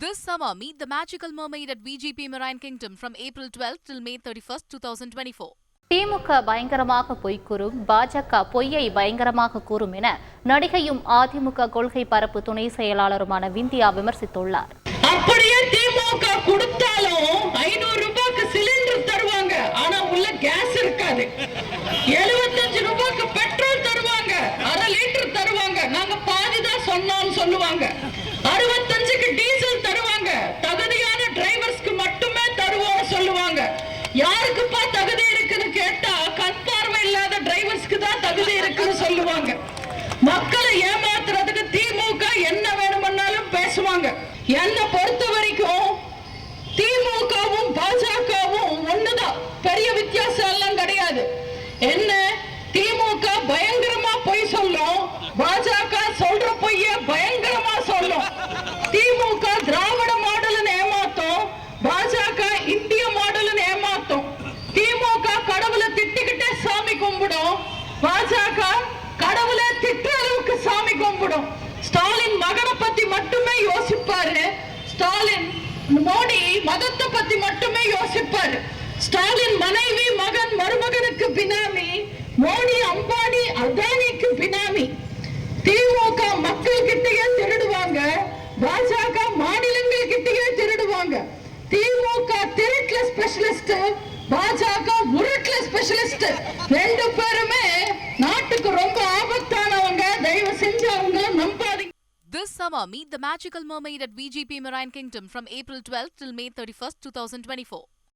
This summer, meet the magical mermaid at VGP Marine Kingdom from April 12th till May 31st, 2024. திமுக பயங்கரமாக பொய் கூறும் பாஜக பொய்யை பயங்கரமாக கூறும் என நடிகையும் அதிமுக கொள்கை பரப்பு துணை செயலாளருமான விந்தியா விமர்சித்துள்ளார். அப்படியே திமுக கொடுத்தாலும் ஐநூறு ரூபாய்க்கு சிலிண்டர் தருவாங்க. ஆனா உள்ள கேஸ் இருக்காது. எழுபத்தஞ்சு ரூபாய்க்கு பெட்ரோல் தருவாங்க. அரை லிட்டர் தருவாங்க. நாங்க பாதி தான் சொன்னோம்னு சொல்லுவாங்க அறுபத்தஞ்சுக்கு டீசல் தருவாங்க தகுதியான டிரைவர்ஸ்க்கு மட்டுமே தருவோம்னு சொல்லுவாங்க யாருக்குப்பா தகுதி இருக்குன்னு கேட்டா கண் பார்வை இல்லாத டிரைவர்ஸ்க்கு தான் தகுதி இருக்குன்னு சொல்லுவாங்க. மக்களை ஏமாத்துறதுக்கு திமுக என்ன வேணும்னாலும் பேசுவாங்க. என்னை பொறுத்த வரைக்கும் திமுகவும் பாஜகவும் ஒண்ணுதான். பெரிய வித்தியாசம் எல்லாம் கிடையாது. ஸ்டாலின் மகனை பத்தி மட்டுமே யோசிப்பாரு. ஸ்டாலின் மோடி மதத்தை பத்தி மட்டுமே யோசிப்பாரு. ஸ்டாலின் மனைவி மகன் மருமகனுக்கு பினாமி மோடி அம்பானி அதானிக்கு பினாமி. திமுக மக்கள் கிட்டயே திருடுவாங்க. பாஜக மாநிலங்கள் கிட்டயே திருடுவாங்க. திமுக திருட்டுல ஸ்பெஷலிஸ்ட் பாஜக உருட்டுல ஸ்பெஷலிஸ்ட் ரெண்டு பேருமே நாட்டுக்கு ரொம்ப ஆபத்தானவங்க. தயவு செஞ்சு அவங்க நம்ப This summer, meet the magical mermaid at VGP Marine Kingdom from April 12th till May 31st, 2024.